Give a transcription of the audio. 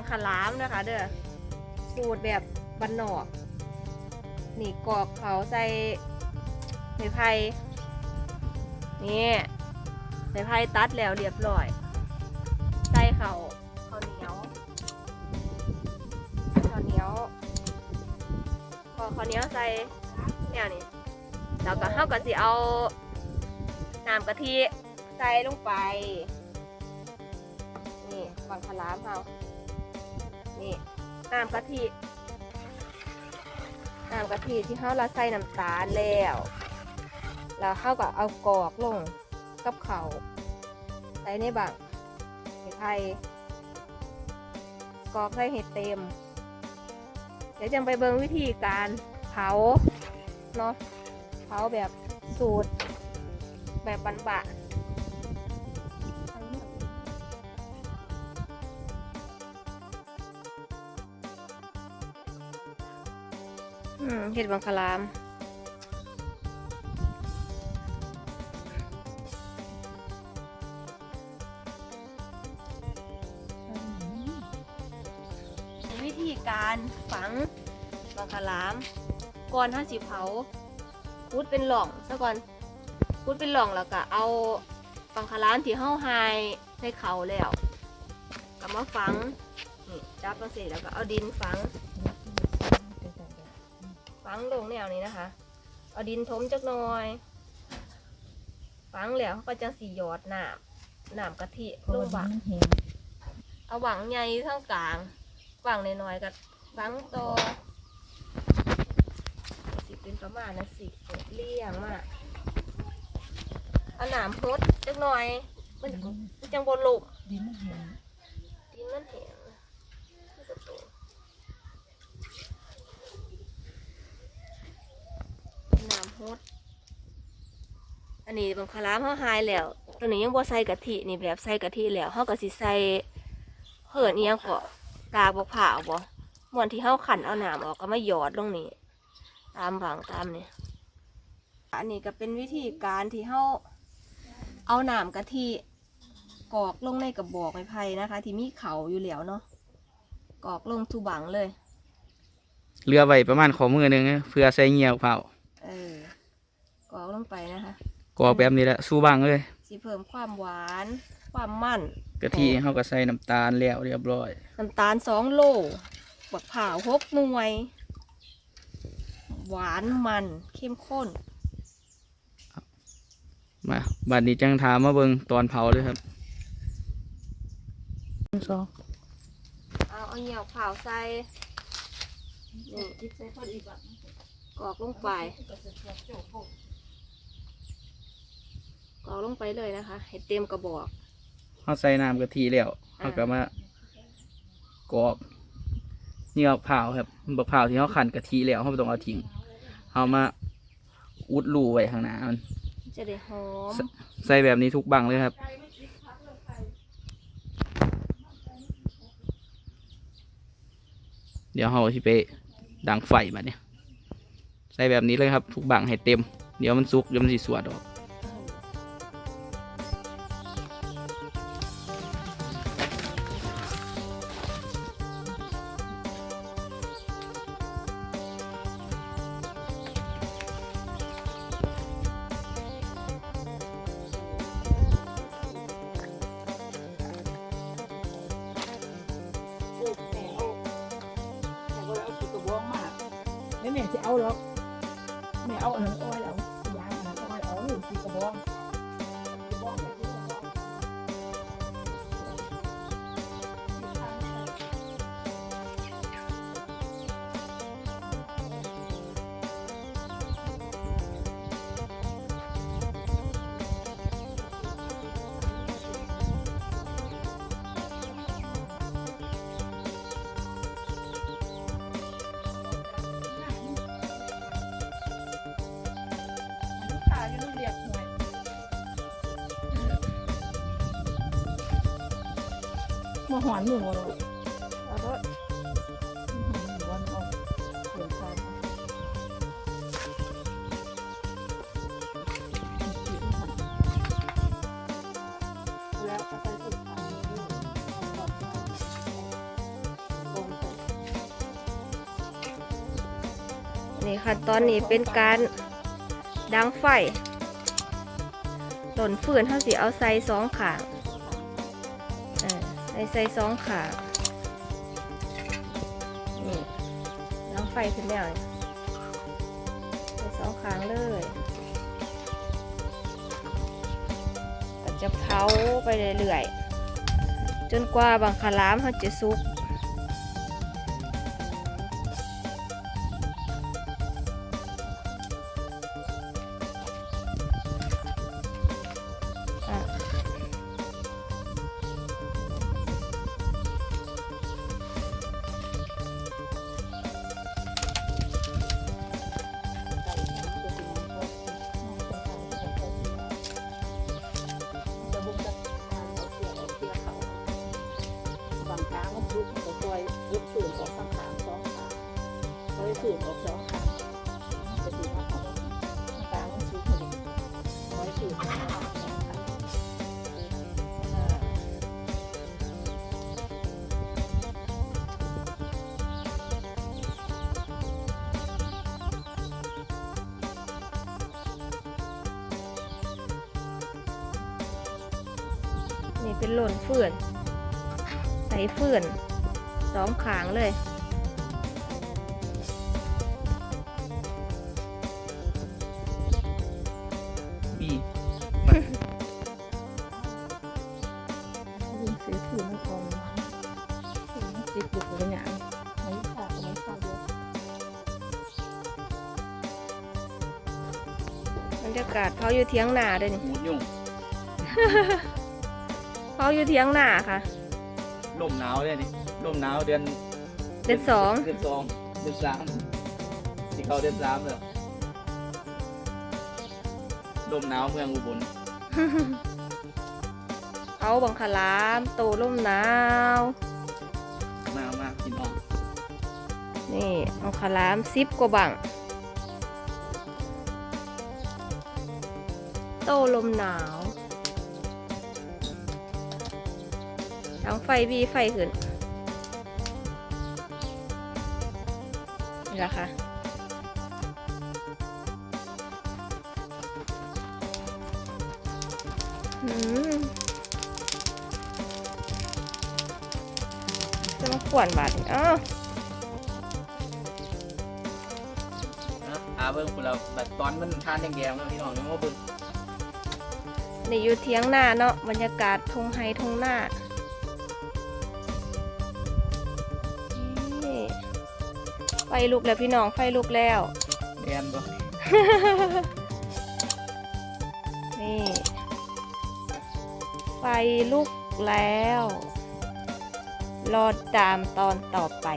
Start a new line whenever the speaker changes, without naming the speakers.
บังคลามนะคะเด้อสูตรแบบบันนอก นี่กอกเขาใส่ไม้ไผ่นี่ไม้ไผ่ตัดแล้วเรียบร้อย ใส่เขาข้าวเหนียวข้าวเหนียวพอข้าวเหนียวใส่เนี่ยนี่แล้วก็เฮาก็สิเอาน้ำกะทิใส่ลงไป นี่บังคลามเฮา น้ำกะทิน้ำกะทิที่เฮาเราใส่น้ำตาลแล้วแล้วเฮาก็เอากรอกลงกับเขาใส่ในบังเห็ดไทยกรอกใส่เห็ดเต็ม เดี๋ยวจะไปเบิ่งวิธีการเผาเนาะเผาแบบสูตรแบบบานๆ อืมเห็ดบังคลาม วิธีการฝังบังคลาม ก่อนห้าสิเผาพุดเป็นหล่องซะก่อนพุดเป็นหล่องแล้วก็เอาบังคลามที่เฮาไฮใส่เขาแล้วก็มาฝังนี่จับมาเสร็จแล้วก็เอาดินฝัง ฝังลงแนวนี้นะคะ เอาดินทมจักหน่อย ฝังแล้วเขาก็จะสีหยอดน้ำน้ำกะทิลงบังเอาหวังใหญ่ข้างกลางหวังน้อยๆกับฝังต่อสิเป็นประมาณนะสิเลี่ยงมากเอาหนามพดจักหน่อย มันมันจังบนลุม
ดินมันแห้ง
ดินมันแห้งมันก็โต หนามพดอันนี้บางคลามเขาหายแล้วตัวนี้ยังบ่ใส่กะทินี่แบบใส่กะทิแล้วเขาก็สิใส่เหินอีหยังก็กากบกผ่าวบ่หมวนที่เขาขันเอาหนามออกก็มาหยอดลงนี่ตามผังตามนี่อันนี้ก็เป็นวิธีการที่เขาเอาหนามกะทิกรอกลงในกระบอกไม้ไผ่นะคะ ที่มีเขาอยู่แล้วเนาะกรอกลงทุบังเลย
เรือไว้ประมาณขอมือหนึงเพื่อใส่เงียวเผา
เออ กรอกลงไปนะคะ
กรอกแบบนี้แหละสู้บังเลย
สิเพิ่มความหวาน ความมัน
กะทิเขาก็ใส่น้ำตาลแล้วเรียบร้อย
น้ำตาลสองโลบักผ่าวหกหน่วย หวานมันเข้มข้น
มาบัดนี้จังถามมาเบิ่งตอนเผาเลยครับสอง
เอาเอาเหนียวเผาวใส่นี่
จิตใจพอดีแบบ
กรอกลงไป กรอกลงไปเลยนะคะให้เต็มกระบอก
เขาใส่น้ำกะทิแล้วเขาก็มากรอกเงียวเผาครับบักเผาที่เขาขันกะทิแล้วเขาไม่ต้องเอาทิ้งเอามาอุดรูไว้ข้างหน้ามัน
จะได้หอม
ใส่แบบนี้ทุกบังเลยครับเดี๋ยวเราที่ไปดังไฟมาเนี่ย ใส่แบบนี้เลยครับ ทุกบังให้เต็ม เดี๋ยวมันสุกเดี๋ยวมันสิสวดออก
เอาหรอกไม่เอาอันนั้นอ้อยเอายางอันนั้นอ้อยเอาอยู่ติดกระบอก มาหอนหนู
บ่
ขั้น
ตค่ะตอนนี้เป็นการดังไฟต้นฟืนเท่าสีเอาใส่สองขาง ใส่ใส่สองขางนี่ดังไฟขึ้นแล้วใส่สองขางเลยก็จะเผาไปเรื่อยๆจนกว่าบางคลามเขาจะสุก
คอยตื่นออกสองขางจะดีมากครับกลางมันชุกมันคอยตื่นออกสองขาง
อ่านี่เป็นหล่นเฟื่อนใส่เฟื่อนสองขางเลย
มี
ยิ่งซื้อถือมาก่อนติดอยู่กับอย่างไม่ขาดไม่ขาดเยอะ
บรรยากาศเผาอยู่เทียงนาเด้อนี่
หมูยุ่ง
เผาอยู่เทียงนาค่ะ
ลมหนาวเลยนี่ลมหนาวเดือน
เดือนสอง
เดือนสองเดือนสามที่เขาเดือนสามเลย ลมหนาวเมืองอุบล
เผาบังคลามโตร่มหนาว
มามาพี่น้อง
นี่บังคลามซิบกว่าบัง โตลมหนาวทั้งไฟบีไฟขึ้นนี่ละค่ะ จะมาขวนบาดนี่อ้าว
นะอาเบิ้งพวกเราแบบตอนมันทานแดงๆแล้วพี่น้องยังว่าเบิ้ง
นี่อยู่เทียงหน้าเนาะบรรยากาศทงไฮทงหน้านี่ไฟลุกแล้วพี่น้องไฟลุกแล้ว
แอนบ่
นี่ ไฟลุกแล้ว รอตามตอนต่อไป